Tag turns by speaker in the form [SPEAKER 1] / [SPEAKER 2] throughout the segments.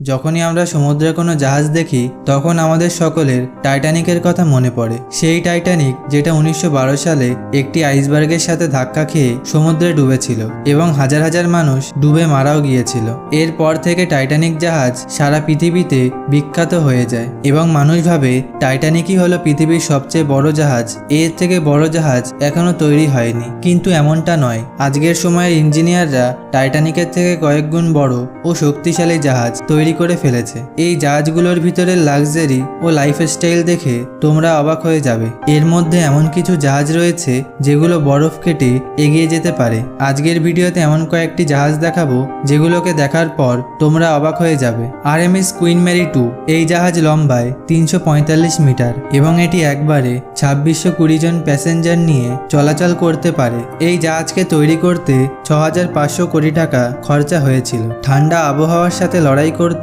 [SPEAKER 1] যখনই আমরা সমুদ্রে কোনো জাহাজ দেখি, তখন আমাদের সকলের টাইটানিকের কথা মনে পড়ে। সেই টাইটানিক, যেটা উনিশশো বারো সালে একটি আইসবার্গের সাথে ধাক্কা খেয়ে সমুদ্রে ডুবেছিল এবং হাজার হাজার মানুষ ডুবে মারাও গিয়েছিল। এরপর থেকে টাইটানিক জাহাজ সারা পৃথিবীতে বিখ্যাত হয়ে যায় এবং মানুষ ভাবে, টাইটানিকই হলো পৃথিবীর সবচেয়ে বড় জাহাজ। এর থেকে বড় জাহাজ এখনও তৈরি হয়নি। কিন্তু এমনটা নয়। আজকের সময়ের ইঞ্জিনিয়াররা টাইটানিকের থেকে কয়েক গুণ বড় ও শক্তিশালী জাহাজ তৈরি করে ফেলেছে। এই জাহাজগুলোর ভিতরে লাক্সারি ও লাইফস্টাইল দেখে তোমরা অবাক হয়ে যাবে। এর মধ্যে এমন কিছু জাহাজ রয়েছে যেগুলো বরফ কেটে এগিয়ে যেতে পারে। আজকের ভিডিওতে এমন কয়েকটি জাহাজ দেখাবো যেগুলোকে দেখার পর তোমরা অবাক হয়ে যাবে। R M S Queen Mary two এই জাহাজ লম্বায় তিনশো পঁয়তাল্লিশ মিটার এবং এটি একবারে ছাব্বিশশো কুড়ি জন প্যাসেঞ্জার নিয়ে চলাচল করতে পারে। এই জাহাজকে তৈরি করতে ছ কোটি টাকা খরচা হয়েছিল। ঠান্ডা আবহাওয়ার সাথে লড়াই করতে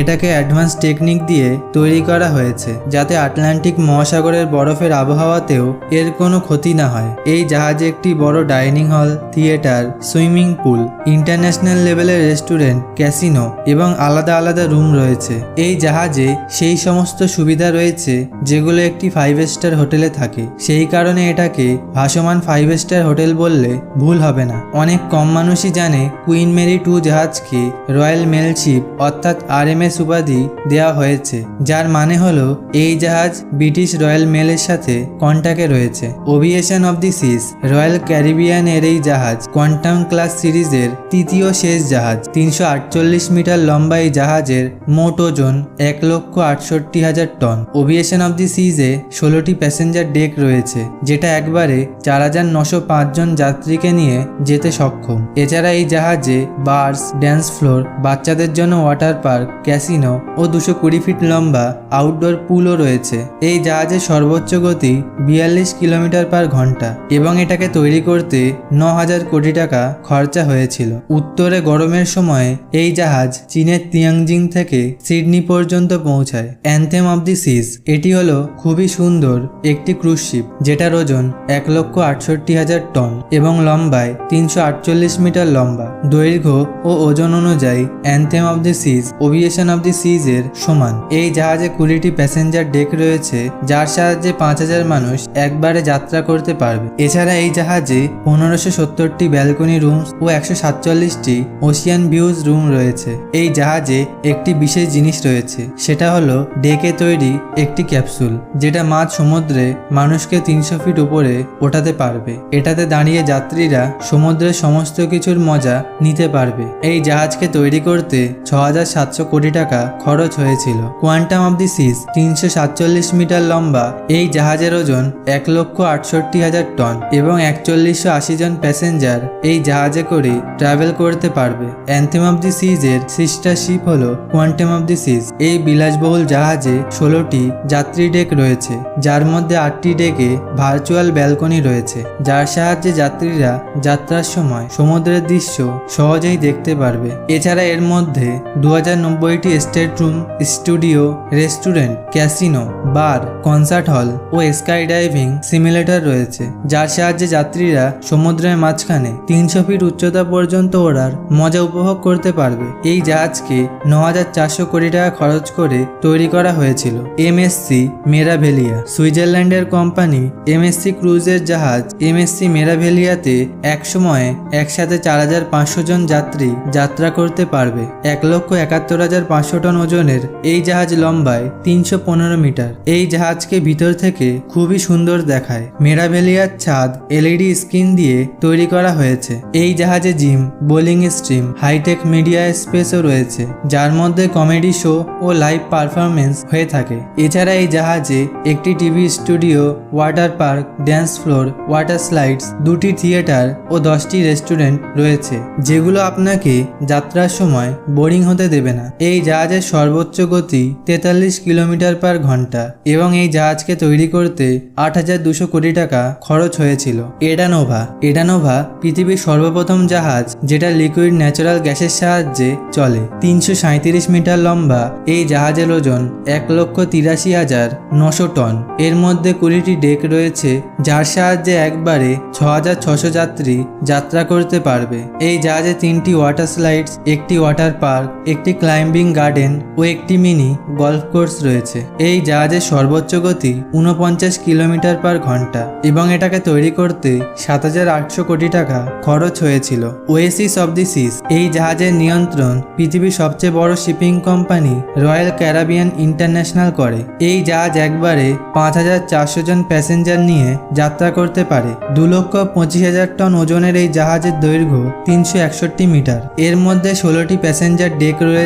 [SPEAKER 1] এটাকে অ্যাডভান্স টেকনিক দিয়ে তৈরি করা হয়েছে, যাতে আটলান্টিক মহাসাগরের বরফের আবহাওয়াতেও এর কোনো ক্ষতি না হয়। এই জাহাজে একটি বড় dining hall, theatre, swimming pool, international লেভেলের রেস্টুরেন্ট, ক্যাসিনো এবং আলাদা আলাদা রুম রয়েছে। এই জাহাজে সেই সমস্ত সুবিধা রয়েছে যেগুলো একটি ফাইভ স্টার হোটেলে থাকে। সেই কারণে এটাকে ভাসমান ফাইভ স্টার হোটেল বললে ভুল হবে না। অনেক কম মানুষই জানে কুইন মেরি টু জাহাজকে রয়্যাল মেল শিপ অর্থাৎ আর এম এস উপাধি দেওয়া হয়েছে, যার মানে হলো এই জাহাজ ব্রিটিশ রয়্যাল মেলের সাথে কন্টাক্টে রয়েছে। Ovation of the Seas Royal Caribbean এর এই জাহাজ কোয়ান্টাম ক্লাস সিরিজের তৃতীয় শেষ জাহাজ, তিনশো আটচল্লিশ মিটার লম্বা এই জাহাজের মোট ওজন এক লক্ষ আটষট্টি হাজার টন। ওভিয়েশন অব দি সিজে ষোলোটি প্যাসেঞ্জার ডেক রয়েছে, যেটা একবারে চার হাজার নশো পাঁচজন যাত্রীকে নিয়ে যেতে সক্ষম। এছাড়া এই জাহাজে বার্স ড্যান্স ফ্লোর বাচ্চাদের জন্য ওয়াটার পার্ক, ক্যাসিনো ও দুশো কুড়ি ফিট লম্বা আউটডোর পুলও রয়েছে। এই জাহাজের সর্বোচ্চ গতি বিয়াল্লিশ কিলোমিটার পার ঘণ্টা এবং এটাকে তৈরি করতে ন হাজার কোটি টাকা খরচা হয়েছিল। উত্তরে গরমের সময় এই জাহাজ চীনের তিয়াংজিং থেকে সিডনি পর্যন্ত পৌঁছায়। অ্যান্থেম অব দি সিজ এটি হলো খুবই সুন্দর একটি ক্রুজ শিপ যেটার ওজন এক লক্ষ আটষট্টি হাজার টন এবং লম্বায় তিনশো আটচল্লিশ মিটার লম্বা। দৈর্ঘ্য ও ওজন অনুযায়ী Anthem of the Seas Ovation of the Seas এর সমান। এই জাহাজে কুড়িটি প্যাসেঞ্জার ডেক রয়েছে, যার সাহায্যে পাঁচ হাজার মানুষ একবারে যাত্রা করতে পারবে। এছাড়া এই জাহাজে পনেরোশো সত্তরটি ব্যালকনি রুম ও একশো সাতচল্লিশটি ওশিয়ান ভিউজ রুম রয়েছে। এই জাহাজে একটি বিশেষ জিনিস রয়েছে, সেটা হলো ডেকে তৈরি একটি ক্যাপসুল যেটা মাঝ সমুদ্রে মানুষকে তিনশো ফিট উপরে ওঠাতে পারবে। এটাতে দাঁড়িয়ে যাত্রীরা সমুদ্রের সমস্ত কিছুর মজা নিতে পারবে। এই জাহাজকে তৈরি করতে ছ হাজার সাতশো কোটি টাকা খরচ হয়েছিল। কোয়ান্টাম অব দি সিজ তিনশো সাতচল্লিশ মিটার লম্বা। এই জাহাজের ওজন এক লক্ষ আটষট্টি হাজার টন এবং একচল্লিশশো আশি জন প্যাসেঞ্জার এই জাহাজে করে ট্রাভেল করতে পারবে। অ্যান্থেম অব দি সিজের সিস্টার শিপ হল কোয়ান্টাম অব দি সিজ এই বিলাসবহুল জাহাজে ষোলোটি যাত্রী ডেক রয়েছে, যার মধ্যে আটটি ডেকে ভার্চুয়াল ব্যালকনি রয়েছে, যার সাহায্যে যাত্রীরা যাত্রার সময় সমুদ্রের দৃশ্য সহজেই দেখতে পারবে। এছাড়া এর মধ্যে দু হাজার নব্বইটি state room, studio, restaurant, casino, bar, concert hall ও স্কাই ডাইভিং সিমুলেটর রয়েছে, যার সাহায্যে যাত্রীরা সমুদ্রের মাঝখানে তিনশো ফিট উচ্চতা পর্যন্ত ওড়ার মজা উপভোগ করতে পারবে। এই জাহাজকে ন হাজার চারশো কোটি টাকা খরচ করে তৈরি করা হয়েছিল। এমএসসি মেরাভেলিয়া, সুইজারল্যান্ডের কোম্পানি এমএসসি ক্রুজের জাহাজ এমএসসি মেরাভেলিয়াতে একসময় একসাথে চার হাজার পাঁচশো জন যাত্রী যাত্রা করতে পারবে। এক লক্ষ একাত্তর হাজার পাঁচশো টন ওজনের এই জাহাজ লম্বায় তিনশো পনেরো মিটার। এই জাহাজকে ভিতর থেকে খুবই সুন্দর দেখায়। মেরাভেলিয়ার ছাদ এলইডি স্ক্রিন দিয়ে তৈরি করা হয়েছে। এই জাহাজে gym, bowling stream, hi tech media স্পেসও রয়েছে, যার মধ্যে কমেডি শো ও লাইভ পারফরমেন্স হয়ে থাকে। এছাড়া এই জাহাজে একটি TV studio, water park, dance floor, water slides, দুটি থিয়েটার ও দশটি রেস্টুরেন্ট রয়েছে, যেগুলো আপনাকে যাত্রার সময় বোরিং হতে দেবে। না। এই জাহাজের সর্বোচ্চ গতি তেতাল্লিশ কিলোমিটার পার ঘণ্টা এবং এই জাহাজকে তৈরি করতে আট হাজার দুশো কোটি টাকা খরচ হয়েছিল। এডানোভা এডানোভা পৃথিবীর সর্বপ্রথম জাহাজ যেটা লিকুইড ন্যাচারাল গ্যাসের সাহায্যে চলে। তিনশো মিটার লম্বা এই জাহাজের ওজন এক লক্ষ তিরাশি হাজার নশো টন। এর মধ্যে কুড়িটি ডেক রয়েছে যার সাহায্যে একবারে ছ হাজার ছশো যাত্রী যাত্রা করতে পারবে। এই জাহাজে তিনটি ওয়াটার স্লাইডস, একটি ওয়াটার পার্ক, একটি ক্লাইম্বিং গার্ডেন ও একটি মিনি গলফ কোর্স রয়েছে। এই জাহাজের সর্বোচ্চ গতি উনপঞ্চাশ কিলোমিটার পার ঘণ্টা এবং এটাকে তৈরি করতে সাত হাজার আটশো কোটি টাকা খরচ হয়েছিল। ওয়েসিস অব দি সিস এই জাহাজের নিয়ন্ত্রণ পৃথিবীর সবচেয়ে বড় shipping company Royal Caribbean International করে। এই জাহাজ একবারে পাঁচ হাজার চারশো জন প্যাসেঞ্জার নিয়ে যাত্রা করতে পারে। দু লক্ষ পঁচিশ হাজার টন ওজনের এই জাহাজের দৈর্ঘ্য তিনশো একষট্টি মিটার। এর মধ্যে ষোলোটি প্যাসেঞ্জার ডেক রয়েছে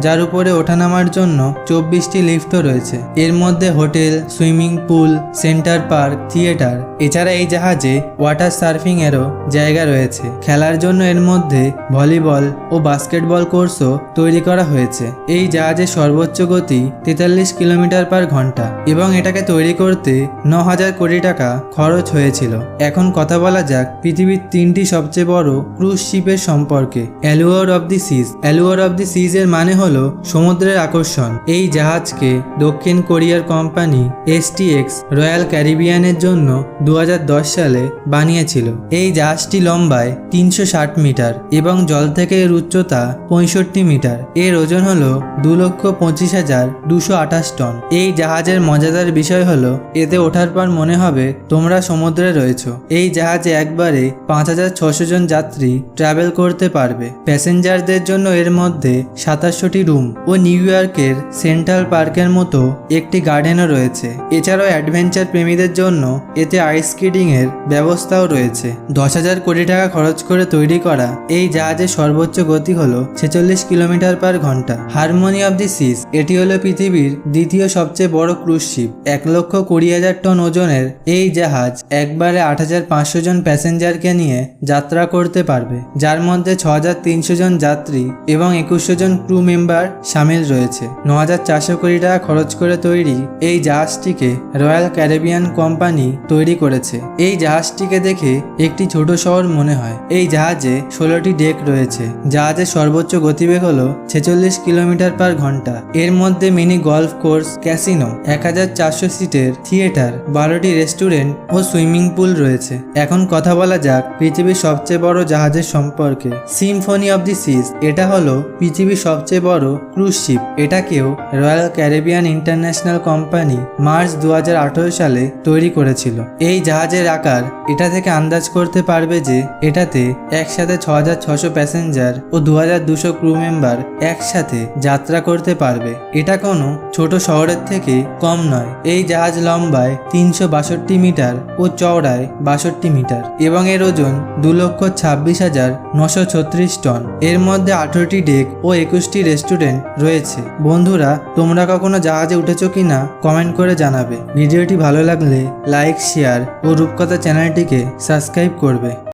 [SPEAKER 1] যার উপরে ওঠানামার জন্য চব্বিশটি লিফটও রয়েছে। এর মধ্যে hotel, swimming pool, centre park, theatre, এছাড়া এই জাহাজে ওয়াটার সার্ফিং এরও জায়গা রয়েছে। খেলার জন্য এর মধ্যে ভলিবল ও বাস্কেটবল কোর্সও তৈরি করা হয়েছে। এই জাহাজের সর্বোচ্চ গতি তেতাল্লিশ কিলোমিটার পার ঘণ্টা এবং এটাকে তৈরি করতে ন হাজার কোটি টাকা খরচ হয়েছিল। এখন কথা বলা যাক পৃথিবীর তিনটি সবচেয়ে বড় ক্রুজ শিপের সম্পর্কে। অ্যালুয়ার of the seize. অ্যালুয়ার of the Seas এর মানে হল সমুদ্রের আকর্ষণ। এই জাহাজকে দক্ষিণ কোরিয়ার কোম্পানি এসটিএক্স রয়্যাল ক্যারিবিয়ানের জন্য দু হাজার দশ সালে বানিয়েছিল। এই জাহাজটি লম্বায় তিনশো ষাট মিটার এবং জল থেকে এর উচ্চতা পঁয়ষট্টি মিটার। এর ওজন হল দু লক্ষ পঁচিশ হাজার দুশো আঠাশ টন। এই জাহাজের মজাদার বিষয় হল, এতে ওঠার পর মনে হবে তোমরা সমুদ্রে রয়েছো। এই জাহাজে একবারে পাঁচ হাজার ছশো জন যাত্রী ট্রাভেল করতে পারবে। প্যাসেঞ্জারদের জন্য এর মধ্যে সাতাশশোটি রুম ও নিউ ইয়র্কের সেন্ট্রাল পার্কের মতো একটি গার্ডেনও রয়েছে। এছাড়াও অ্যাডভেঞ্চার প্রেমীদের জন্য এতে আইস স্কেটিং এর ব্যবস্থাও রয়েছে। দশ হাজার কোটি টাকা খরচ করে তৈরি করা এই জাহাজের সর্বোচ্চ গতি হল ছেচল্লিশ কিলোমিটার পার ঘণ্টা। হারমোনি অব দি সিস, এটি হলো পৃথিবীর দ্বিতীয় সবচেয়ে বড় ক্রুজ শিপ। এক লক্ষ কুড়ি হাজার টন ওজনের এই জাহাজ একবারে আট হাজার পাঁচশো জন প্যাসেঞ্জারকে নিয়ে যাত্রা করতে পারবে, যার মধ্যে ছ হাজার তিনশো জন যাত্রী এবং একুশশো জন ক্রু মেম্বার সামিল রয়েছে। ন হাজার চারশো কোটি টাকা খরচ করে তৈরি এই জাহাজটিকে রয়্যাল ক্যারিবিয়ান কোম্পানি তৈরি করেছে। এই জাহাজটিকে দেখে একটি ছোট শহর মনে হয়। এই জাহাজে ষোলোটি ডেক রয়েছে। জাহাজের সর্বোচ্চ গতিবেগ হল ছেচল্লিশ কিলোমিটার পার ঘণ্টা। এর মধ্যে মিনি গলফ কোর্স, ক্যাসিনো, এক হাজার চারশো সিটের থিয়েটার, বারোটি রেস্টুরেন্ট ও সুইমিং পুল রয়েছে। এখন কথা বলা যাক পৃথিবীর সবচেয়ে বড় জাহাজের সম্পর্কে। সিম্ফনি অব দি সিজ, এটা হলো পৃথিবীর সবচেয়ে বড় ক্রুজ শিপ এটাকেও Royal Caribbean International company March দু হাজার আঠেরো সালে তৈরি করেছিল। এই জাহাজের আকার এটা থেকে আন্দাজ করতে পারবে যে এটাতে একসাথে ছ হাজার প্যাসেঞ্জার ও দু হাজার ক্রু মেম্বার একসাথে যাত্রা করতে পারবে। এটা কোনো ছোট শহরের থেকে কম নয়। এই জাহাজ লম্বায় তিনশো বাষট্টি মিটার ও চওড়ায় বাষট্টি মিটার এবং এর ওজন দু লক্ষ ছাব্বিশ হাজার নশো ছত্রিশ টন। এর মধ্যে আঠেরোটি ডেক ও একুশটি রেস্টুরেন্ট রয়েছে। বন্ধুরা, তোমরা কখনো জাহাজে উঠেছো কি না কমেন্ট করে জানাবে। ভিডিওটি ভালো লাগলে লাইক, শেয়ার ও রূপকথা চ্যানেলটিকে সাবস্ক্রাইব করবে।